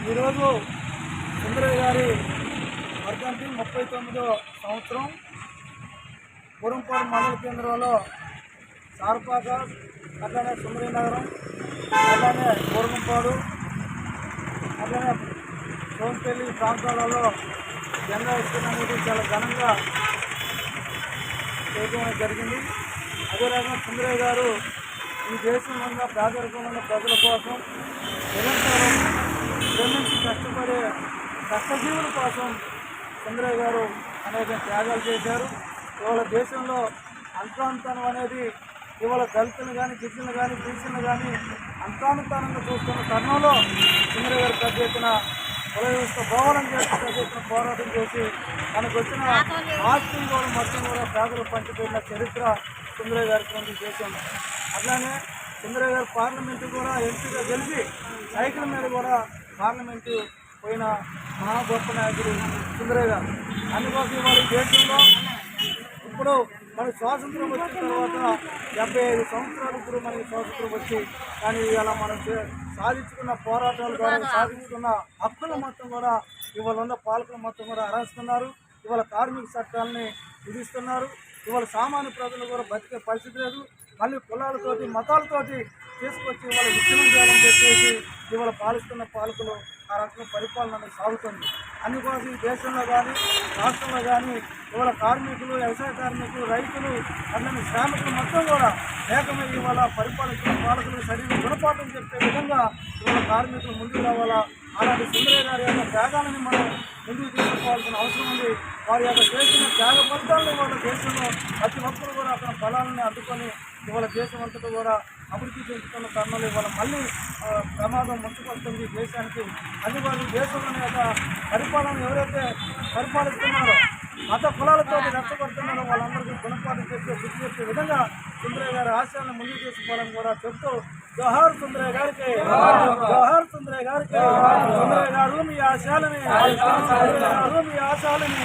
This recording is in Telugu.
ఈరోజు సుందరయ్య గారి వర్ధంతి ముప్పై తొమ్మిదో సంవత్సరం గురంపాడు మండల కేంద్రంలో సార్పాక అట్లానే సుందరయ్య నగరం అట్లానే గురంపాడు అట్లానే సోంపల్లి ప్రాంతాలలో జెండా ఇస్తున్న అనేది చాలా ఘనంగా చేయడం జరిగింది. అదే సుందరయ్య గారు ఈ దేశంలో ఉన్న పేదరికంలో ప్రజల కోసం నిరంతరం కష్టపడే కష్టజీవుల కోసం చంద్రయ్య గారు అనేక త్యాగాలు చేశారు. ఇవాళ దేశంలో అంతాంతనం అనేది ఇవాళ దళితులు కానీ గిరిజనులు కానీ బీసీలు కానీ అంతరాంతనంగా చూస్తున్న తరుణంలో సుందరయ్య గారు పెద్ద ఎత్తున కుల వ్యవస్థ భవనం చేసి పెద్ద ఎత్తున పోరాటం చేసి తనకు వచ్చిన ఆస్తిని కూడా మొత్తం కూడా పేదలు పంచిపోయిన చరిత్ర చంద్రయ్య గారికి ఉంది దేశంలో. అట్లానే చంద్రయ్య గారు పార్లమెంటు కూడా ఎంపీగా గెలిచి సైకిల్ మీద కూడా పార్లమెంటు పోయిన మహా గొప్ప నాయకుడు సుందరయ్య గారు. అందుకోసం ఇవాళ దేశంలో ఇప్పుడు మనకి స్వాతంత్రం వచ్చిన తర్వాత డెబ్బై ఐదు సంవత్సరాలు ఇప్పుడు మనకి స్వాతంత్రం వచ్చి కానీ ఇవాళ మనం చే- సాధించుకున్న పోరాటాల ద్వారా సాధించుకున్న హక్కులు మొత్తం కూడా ఇవాళ ఉన్న పాలకులు మొత్తం కూడా అరాస్తున్నారు. ఇవాళ కార్మిక చట్టాలని విధిస్తున్నారు. ఇవాళ సామాన్య ప్రజలు కూడా బతికే పరిస్థితి లేదు. మళ్ళీ కులాలతోటి మతాలతోటి తీసుకొచ్చి ఇవాళ విచ్ఛిన్నం చేయాలని చెప్పేసి ఇవాళ పాలిస్తున్న పాలకులు ఆ రకంగా పరిపాలన అనేది సాగుతుంది. అందుకోసం ఈ దేశంలో కానీ రాష్ట్రంలో కానీ ఇవాళ కార్మికులు వ్యవసాయ కార్మికులు రైతులు అందరి శ్రామికులు మొత్తం కూడా ఏకమై ఇవాళ పరిపాలిస్తున్న పాలకులు సరైన గుణపాఠం చెప్పే విధంగా ఇవాళ కార్మికులు ముందుకు రావాలా? అలాంటి సుందరయ్య గారి యొక్క త్యాగాలని మనం ముందుకు తీసుకోవాల్సిన అవసరం ఉంది. వారి యొక్క చేసిన త్యాగ ఫలితాలను ఇవాళ దేశంలో ప్రతి ఒక్కరు కూడా అతని ఫలాలని అందుకొని ఇవాళ దేశం అంతటా కూడా అభివృద్ధి చేసుకున్న తరుణంలో ఇవాళ మళ్ళీ ప్రమాదం ముంచుకొస్తుంది దేశానికి. అది వాళ్ళు దేశంలోని యొక్క పరిపాలన ఎవరైతే పరిపాలిస్తున్నారో మత కులాలతో రెచ్చగొడుతున్నారో వాళ్ళందరికీ గుణపాఠం చేసే గుర్తు చేసే విధంగా సుందరయ్య గారి ఆశయాలను ముందుకు తీసుకోవాలని కూడా చెప్తూ జోహార్ సుందరయ్య గారికి జోహార్ సుందరయ్య గారికి సుందరయ్య గారు మీ ఆశయాలని సుందరయ్య గారు మీ ఆశయాలని.